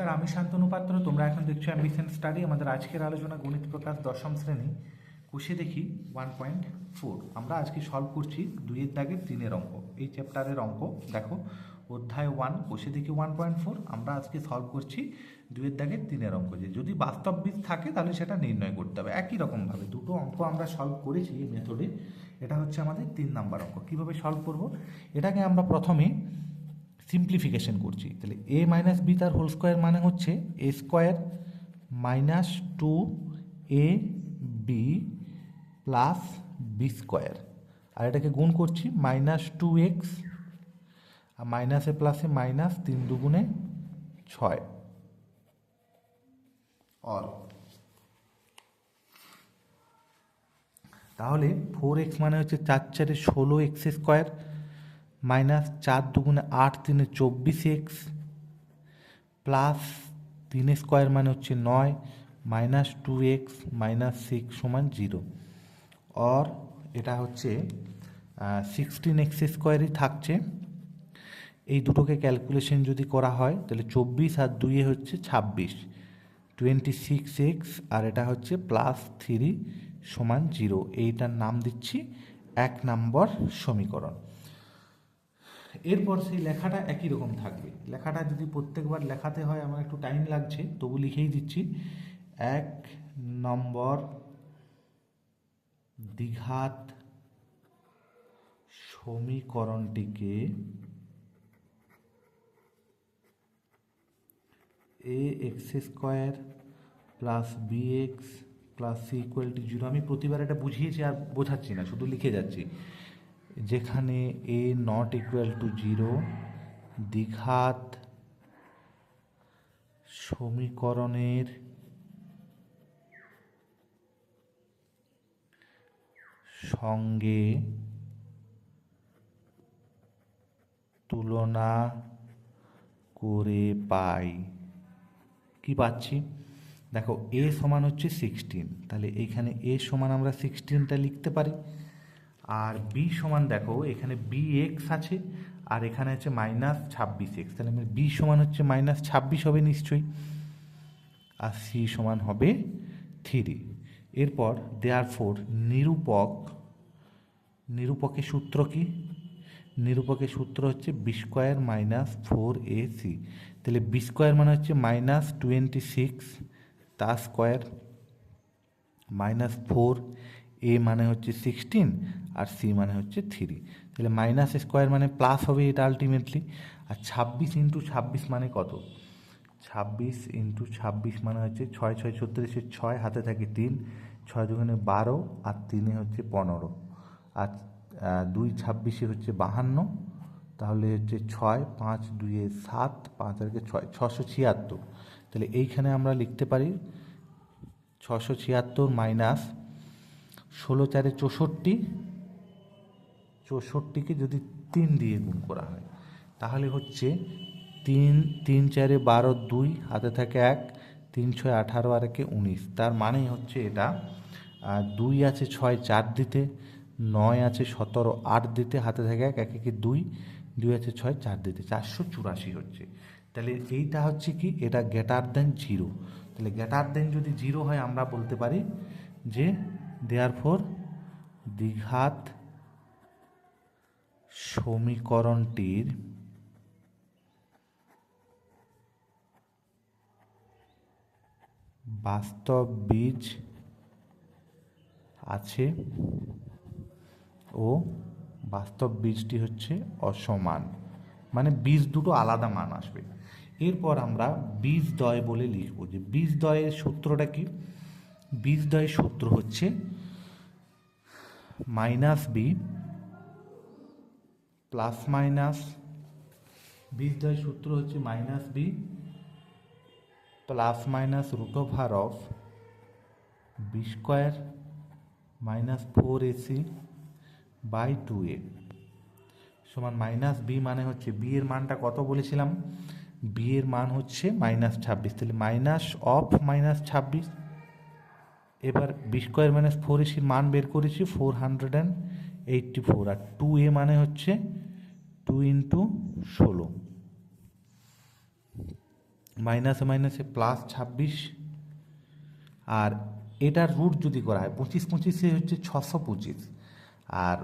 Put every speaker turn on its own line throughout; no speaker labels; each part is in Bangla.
নমস্কার, আমি শান্তনু পাত্র। তোমরা এখন দেখছ অ্যাম্বিশন স্টাডি। আমাদের আজকের আলোচনা গণিত প্রকাশ দশম শ্রেণি। কুশে দেখি ওয়ান পয়েন্ট ফোর আমরা আজকে সলভ করছি দুইয়ের দাগের তিনের অঙ্ক। এই চ্যাপ্টারের অঙ্ক, দেখো, অধ্যায় ওয়ান কোষে দেখি ওয়ান পয়েন্ট ফোর আমরা আজকে সলভ করছি দুইয়ের দাগের তিনের অঙ্ক যে, যদি বাস্তব বীজ থাকে, তাহলে সেটা নির্ণয় করতে হবে। একই রকমভাবে দুটো অঙ্ক আমরা সলভ করেছি এই মেথডে এটা হচ্ছে আমাদের তিন নাম্বার অঙ্ক। কীভাবে সলভ করব? এটাকে আমরা প্রথমে সিম্পলিফিকেশন করছি। তাহলে এ মাইনাস বি তার হোল স্কোয়ার মানে হচ্ছে A square minus two A B plus B square আর এটাকে গুণ করছি মাইনাস টু এক্স আর মাইনাসে প্লাসে মাইনাস তিন দুগুণে ছয়। অর তাহলে ফোর এক্স মানে হচ্ছে চার চারে ষোলো এক্স স্কোয়ার মাইনাস চার দুগুণে আট তিনে চব্বিশ এক্স, প্লাস তিন স্কোয়ার মানে হচ্ছে নয়, minus two X minus six সমান জিরো। অর এটা হচ্ছে সিক্সটিন এক্স স্কোয়ারই থাকছে। এই দুটোকে ক্যালকুলেশন যদি করা হয়, তাহলে চব্বিশ আর দুইয়ে হচ্ছে ছাব্বিশ। টোয়েন্টি সিক্স এক্স আর এটা হচ্ছে প্লাস থ্রি সমান জিরো। এইটার নাম দিচ্ছি এক নম্বর সমীকরণ। এরপর সেই লেখাটা একই রকম থাকবে। লেখাটা যদি প্রত্যেকবার লেখাতে হয়, আমার একটু টাইম লাগছে, তবু লিখেই দিচ্ছি। এক নম্বর দ্বিঘাত সমীকরণটিকে A X square plus B X plus C equal to zero আমি প্রতিবার এটা বুঝিয়েছি আর বোঝাচ্ছি না, শুধু লিখে যাচ্ছি। যেখানে A not equal to zero দ্বিঘাত সমীকরণের সঙ্গে তুলনা করে পাই। কি পাচ্ছি? দেখো এ সমান হচ্ছে সিক্সটিন তাহলে এইখানে এ সমান আমরা সিক্সটিনটা লিখতে পারি। আর বি সমান দেখো, এখানে বি এক্স আছে, আর এখানে আছে মাইনাস ছাব্বিশ এক্স তাহলে আমার বি সমান হচ্ছে মাইনাস ছাব্বিশ হবে নিশ্চয়ই। আর সি সমান হবে থ্রি এরপর দেয়ার ফোর নিরূপক, নিরূপকের সূত্র কি? নিরূপকের সূত্র হচ্ছে B square minus four A C তাহলে বি স্কোয়ার মানে হচ্ছে মাইনাস টোয়েন্টি সিক্স তা স্কোয়ার মাইনাস ফোর এ মানে হচ্ছে সিক্সটিন আর সি মানে হচ্ছে থ্রি তাহলে মাইনাস স্কোয়ার মানে প্লাস হবে এটা আলটিমেটলি আর ছাব্বিশ ইন্টু ছাব্বিশ মানে কত? ছাব্বিশ ইন্টু ছাব্বিশ মানে হচ্ছে ছয় ছয় ছত্রিশের ছয়, হাতে থাকে তিন। ছয় দুগুণে বারো আর তিনে হচ্ছে পনেরো। আর দুই ছাব্বিশে হচ্ছে বাহান্ন। তাহলে হচ্ছে ছয়, পাঁচ, দুইয়ে সাত, পাঁচ আগে ছয়, ছশো ছিয়াত্তর। তাহলে এইখানে আমরা লিখতে পারি, ছশো ছিয়াত্তর মাইনাস ষোলো চারে চৌষট্টি, চৌষট্টিকে যদি তিন দিয়ে গুণ করা হয়, তাহলে হচ্ছে তিন তিন চারে বারো দুই, হাতে থাকে এক, তিন ছয় আঠারো আর একে উনিশ। তার মানেই হচ্ছে এটা দুই আছে ছয় চার দিতে, নয় আছে সতেরো আট দিতে, হাতে থাকে এক এক একে দুই দুই আছে ছয় চার দিতে। চারশো চুরাশি হচ্ছে। তাহলে এইটা হচ্ছে কি? এটা গ্যাটার দেন জিরো তাহলে গ্যাটার দেন যদি জিরো হয়, আমরা বলতে পারি যে দেয়ার ফোর দ্বিঘাত সমীকরণটির বাস্তব বীজ আছে ও বাস্তব বীজটি হচ্ছে অসমান। মানে বীজ দুটো আলাদা মান আসবে। এরপর আমরা বীজ দয় বলে লিখব যে বীজ দয়ের সূত্রটা কি? বীজ দয়ের সূত্র হচ্ছে মাইনাস বি প্লাস মাইনাস বীজ দয়ের সূত্র হচ্ছে minus B plus minus root over of B square minus four AC by two A সমান মাইনাস বি মানে হচ্ছে বি এর মানটা কত বলেছিলাম? বি এর মান হচ্ছে মাইনাস ছাব্বিশ। তাহলে মাইনাস অফ মাইনাস ছাব্বিশ এবার বি স্কোয়ার মাইনাস ফোর এসির মান বের করেছি four hundred and eighty four R two A মানে হচ্ছে টু ইন্টু ষোলো। মাইনাসে মাইনাসে প্লাস ছাব্বিশ। আর এটার রুট যদি করা হয়, পঁচিশ পঁচিশে হচ্ছে ছশো পঁচিশ। আর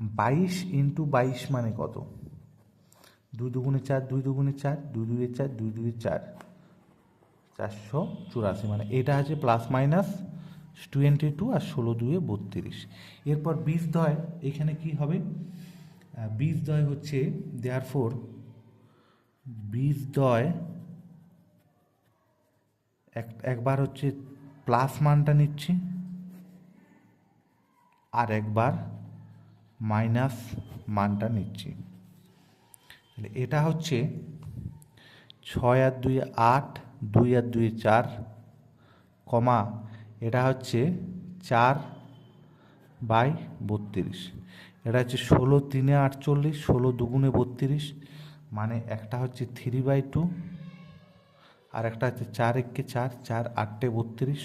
বাইশ ইন্টু বাইশ মানে কত? দুই দুগুণে চার, দুই দুগুণে চার, দুই দুয়ে চার, দুই দুয়ে চার। চারশো চুরাশি মানে এটা আছে প্লাস মাইনাস টোয়েন্টি টু আর ষোলো দুয়ে বত্রিশ। এরপর বীজ দয় এখানে কি হবে? বীজ দয় হচ্ছে দেয়ার ফোর বীজ দয় এক, একবার হচ্ছে প্লাস মানটা নিচ্ছি, আর একবার মাইনাস মানটা নিচ্ছি। তাহলে এটা হচ্ছে ছয় আর দুই আট, দুই আর দুই চার, কমা এটা হচ্ছে চার বাই বত্রিশ। এটা হচ্ছে ষোলো তিনে আটচল্লিশ, ষোলো দুগুণে বত্রিশ মানে একটা হচ্ছে থ্রি বাই টু আর একটা হচ্ছে চার একে চার চার আটটে বত্রিশ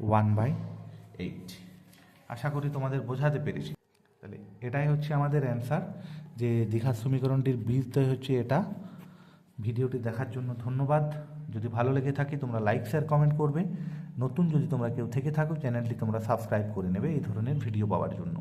ওয়ান বাই এইট আশা করি তোমাদের বোঝাতে পেরেছি। তাহলে এটাই হচ্ছে আমাদের অ্যান্সার যে দীঘার সমীকরণটির বীজদ্বয় হচ্ছে এটা। ভিডিওটি দেখার জন্য ধন্যবাদ। যদি ভালো লেগে থাকে, তোমরা লাইক শেয়ার কমেন্ট করবে। নতুন যদি তোমরা কেউ থেকে থাকো চ্যানেলটি তোমরা সাবস্ক্রাইব করে নেবে এই ধরনের ভিডিও পাওয়ার জন্য।